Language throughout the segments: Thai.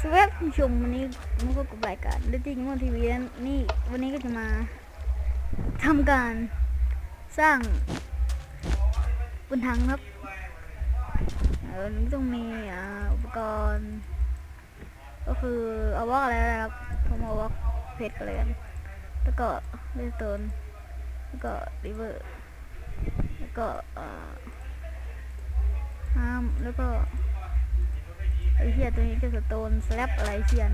สวัสดีผู้ชมวันนี้มาพบกับรายการเล่นติ้งมอนทีวีนี่วันนี้ก็จะมาทำการสร้างบนถังครับเออต้องมีอุปกรณ์ ก็คือเอาวอกอะไรนะครับผมเอาวอกเพชรกันเลยกันแล้วก็เลสโตนแล้วก็ริเวอร์แล้วก็อ่าน้ำแล้วก็ ไอ้เหี้ยตัวนี้จะสโตนสแลปอะไรเสียน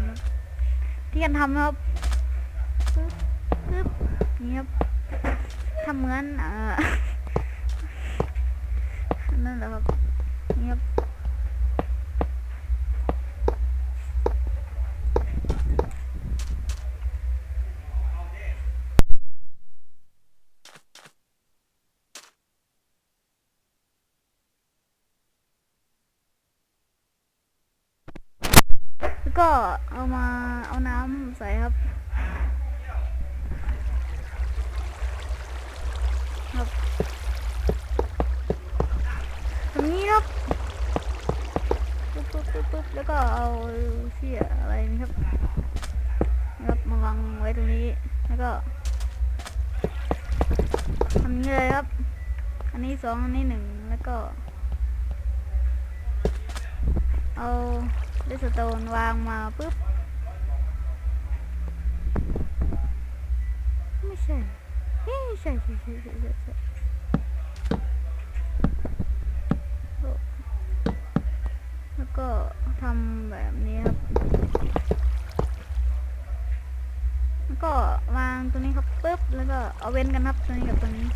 ที่กันทำครับปึ๊บปึ๊บนี่ครับทำเหมือนอ่านั่นแหละครับนี่ครับ ก็เอามาเอาน้ำใส่ครับ ครับตรงนี้ครับปึ๊บปึ๊บปึ๊บปึ๊บแล้วก็เอาเสียอะไรนี่ครับครับมาวางไว้ตรงนี้แล้วก็ทำนี้เลยครับ อันนี้สองอันนี้หนึ่งแล้วก็ เอา เลสโตนวางมาปุ๊บ ไม่ใช่เอ้ยใช่ใช่ใช่ใช่ใช่ใช่แล้วก็ทำแบบนี้ครับ แล้วก็วางตัวนี้ครับปุ๊บ แล้วก็เอาเว้นกันครับตัวนี้กับตัวนี้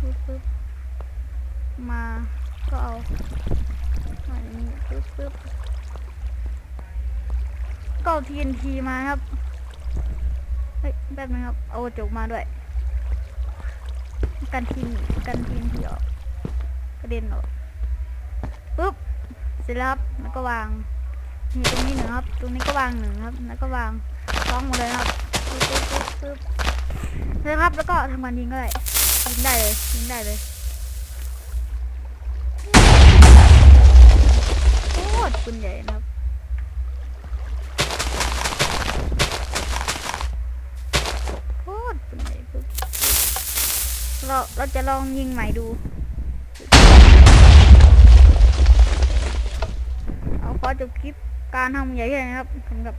ปุ๊บปุ๊บมาก็เอาอย่างนี้ปุ๊บปุ๊บ ก็เอา TNT มาครับ เฮ้ยแป๊บนึงครับ เอากระจกมาด้วย กันทีนกันทีนที่ออกกระเด็นออกปุ๊บเสร็จแล้วครับแล้วก็วางนี่ตรงนี้หนึ่งครับ ตรงนี้ก็วางหนึ่งครับ แล้วก็วางล้องหมดเลยครับปุ๊บปุ๊บปุ๊บปุ๊บเสร็จครับแล้วก็ทำการยิงก็ได้ยิงได้เลยยิงได้เลยโคตรปืนใหญ่นะครับ เราเราจะลองยิงใหม่ดู เอาขอจบคลิปการทำใหญ่แค่นี้ครับสำหรับ